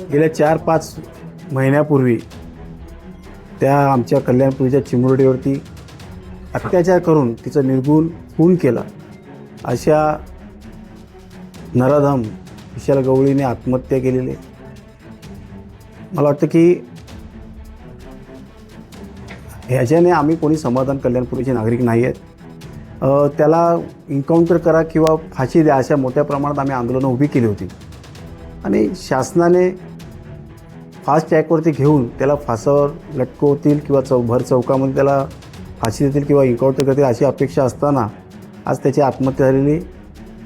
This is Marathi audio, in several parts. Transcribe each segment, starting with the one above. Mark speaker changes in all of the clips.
Speaker 1: गेल्या चार पाच महिन्यापूर्वी त्या आमच्या कल्याणपुरीच्या चिमुरडीवरती अत्याचार करून तिचं निर्गुण खून केला. अशा नराधम विशाल गवळीने आत्महत्या केलेली. आहे. मला वाटतं की ह्याच्याने आम्ही कोणी समाधान कल्याणपुरीचे नागरिक नाही आहेत. त्याला इन्काउंटर करा किंवा फाशी द्या अशा मोठ्या प्रमाणात आम्ही आंदोलनं उभी केली होती. आणि शासनाने फास्ट ट्रॅकवरती घेऊन त्याला फासावर लटकवतील किंवा चौ भर चौकामध्ये त्याला फाशी देतील किंवा इन्काउंटर करतील अशी अपेक्षा असताना आज त्याची आत्महत्या झालेली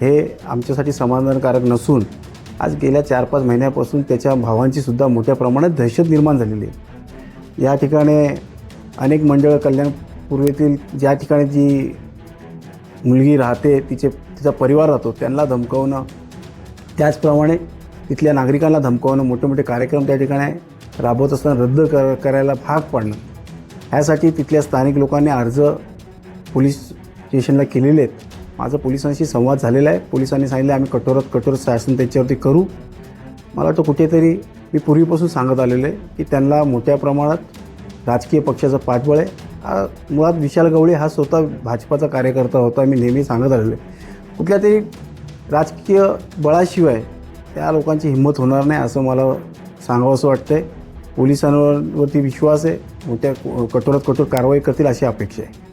Speaker 1: हे आमच्यासाठी समाधानकारक नसून आज गेल्या चार पाच महिन्यापासून त्याच्या भावांचीसुद्धा मोठ्या प्रमाणात दहशत निर्माण झालेली आहे. या ठिकाणी अनेक मंडळं कल्याण पूर्वेतील ज्या ठिकाणी जी मुलगी राहते तिचे तिचा परिवार राहतो त्यांना धमकावणं त्याचप्रमाणे तिथल्या नागरिकांना धमकावणं मोठे मोठे कार्यक्रम त्या ठिकाणी राबवत असताना रद्द कर करायला भाग पाडणं. ह्यासाठी तिथल्या स्थानिक लोकांनी अर्ज पोलीस स्टेशनला केलेले आहेत. माझा पोलिसांशी संवाद झालेला आहे. पोलिसांनी सांगितलं आम्ही कठोरात कठोर शासन त्यांच्यावरती करू. मला वाटतं कुठेतरी मी पूर्वीपासून सांगत आलेलं आहे की त्यांना मोठ्या प्रमाणात राजकीय पक्षाचं पाठबळ आहे. मुळात विशाल गवळी हा स्वतः भाजपाचा कार्यकर्ता होता मी नेहमी सांगत आलेलो आहे. कुठल्या तरी राजकीय बळाशिवाय त्या लोकांची हिंमत होणार नाही असं मला सांगावंसं वाटतंय. पोलिसांवरती विश्वास आहे. मोठ्या कठोरात कठोर कारवाई करतील अशी अपेक्षा आहे.